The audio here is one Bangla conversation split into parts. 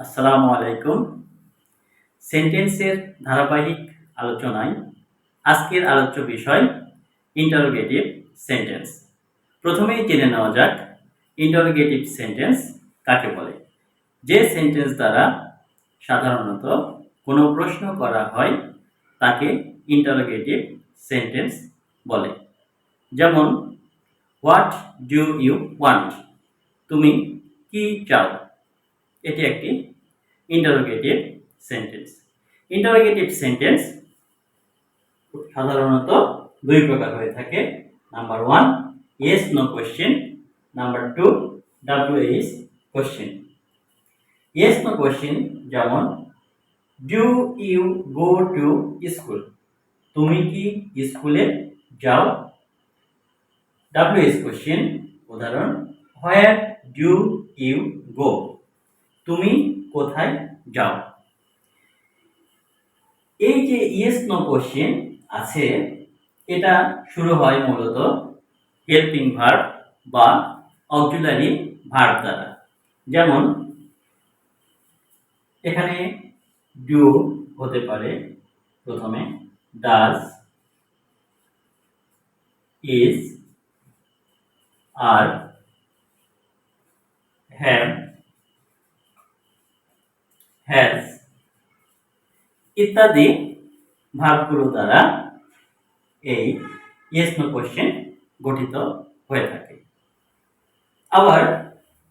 আসসালামু আলাইকুম। সেন্টেন্সের ধারাবাহিক আলোচনায় আজকের আলোচ্য বিষয় ইন্টারোগেটিভ সেন্টেন্স প্রথমেই জেনে নেওয়া যাক ইন্টারোগেটিভ সেন্টেন্স কাকে বলে। যে সেন্টেন্স দ্বারা সাধারণত কোনো প্রশ্ন করা হয়, তাকে ইন্টারোগেটিভ সেন্টেন্স বলে। যেমন হোয়াট ডু ইউ ওয়ান্ট তুমি কি চাও? এটি একটি ইন্টারোগেটিভ সেন্টেন্স ইন্টারোগেটিভ সেন্টেন্স সাধারণত দুই প্রকার হয়ে থাকে। Number one yes no question number two W H question yes no question যেমন do you go to school তুমি কি স্কুলে যাও? ডাব্লিউ এস কোশ্চেন উদাহরণ হোয়ার ডু ইউ গো তুমি কোথায় যাও? এই যে ইয়েস নো কোশ্চেন আছে, এটা শুরু হয় মূলত হেল্পিং ভার্ব বা অক্সিলারি ভার্ব দ্বারা। যেমন, এখানে ডু হতে পারে, প্রথমে does is are have has ইত্যাদি ভাগগুলো দ্বারা এই ইয়েস নো কোশ্চেন গঠিত হয়ে থাকে। আবার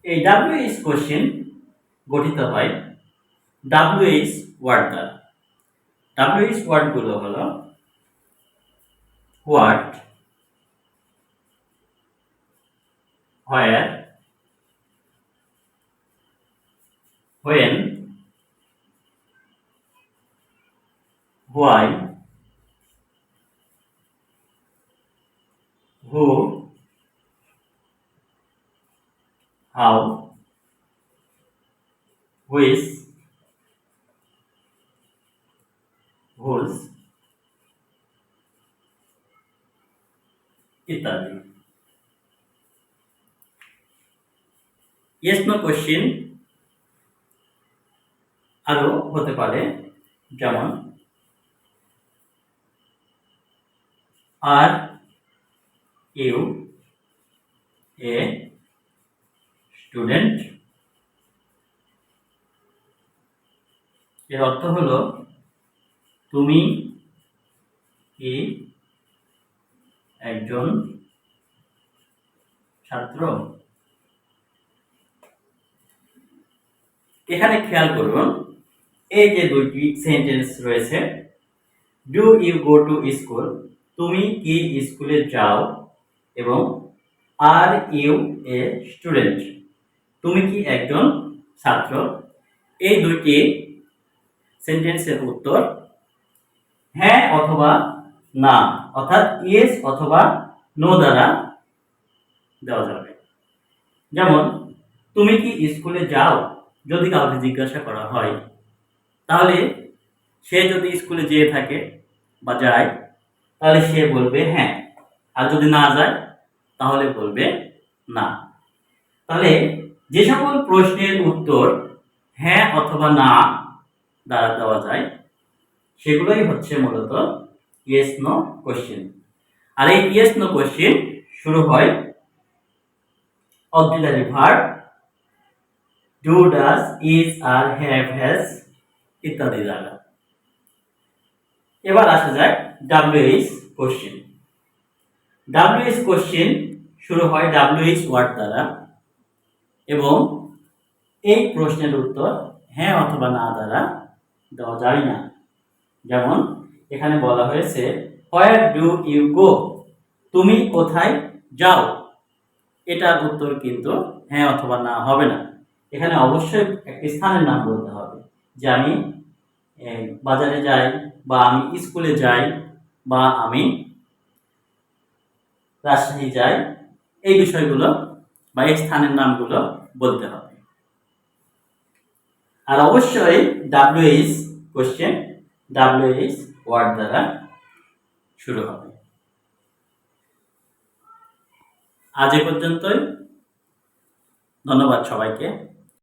এই ডাব্লিউ এইচ কোশ্চেন গঠিত হয় ডাব্লিউ এইচ ওয়ার্ড দ্বারা। ডাব্লিউ ওয়ার্ডগুলো হলো what where when why? Who? How? Which whose ইত্যাদি। ইয়েস নো কোশ্চেন আরও হতে পারে যেমন আর ইউ এ স্টুডেন্ট। এর অর্থ হলো তুমি কি একজন ছাত্র? এখানে খেয়াল করুন, এই যে দুইটি সেন্টেন্স রয়েছে do you go to school তুমি কি স্কুলে যাও এবং আর ইউ এ স্টুডেন্ট? তুমি কি একজন ছাত্র? এই দুইটি সেন্টেন্সের উত্তর হ্যাঁ অথবা না, অর্থাৎ ইয়েস অথবা নো দ্বারা দেওয়া যাবে। যেমন, তুমি কি স্কুলে যাও যদি কাউকে জিজ্ঞাসা করা হয়? তাহলে সে যদি স্কুলে যেয়ে থাকে বা যায় তাহলে সে বলবে হ্যাঁ। আর যদি না যায়, তাহলে বলবে, না। তাহলে যে সকল প্রশ্নের উত্তর হ্যাঁ অথবা না দ্বারা দেওয়া যায়, সেগুলোই হচ্ছে মূলত ইয়েস নো কোশ্চেন আর এই ইয়েস নো কোশ্চেন শুরু হয় auxiliary verb do does is are have has ইত্যাদি দ্বারা। এবার আসা যাক ডাব্লিউএইচ কোশ্চেন ডাব্লিউএইচ কোশ্চেন শুরু হয় ডাব্লিউএইচ ওয়ার্ড দ্বারা এবং এই প্রশ্নের উত্তর হ্যাঁ অথবা না দ্বারা দেওয়া যায় না। যেমন এখানে বলা হয়েছে হোয়ার ডু ইউ গো তুমি কোথায় যাও? এটার উত্তর কিন্তু হ্যাঁ অথবা না হবে না। এখানে অবশ্যই একটি স্থানের নাম বলতে হবে যে আমি বাজারে যাই বা আমি স্কুলে যাই বা আমি রাজশাহী যাই, এই বিষয়গুলো বা এই স্থানের নামগুলো বলতে হবে। আর অবশ্যই ডাব্লিউএইচ কোশ্চেন ডাব্লিউএইচ ওয়ার্ড দ্বারা শুরু হবে। আজ এ পর্যন্তই। ধন্যবাদ সবাইকে।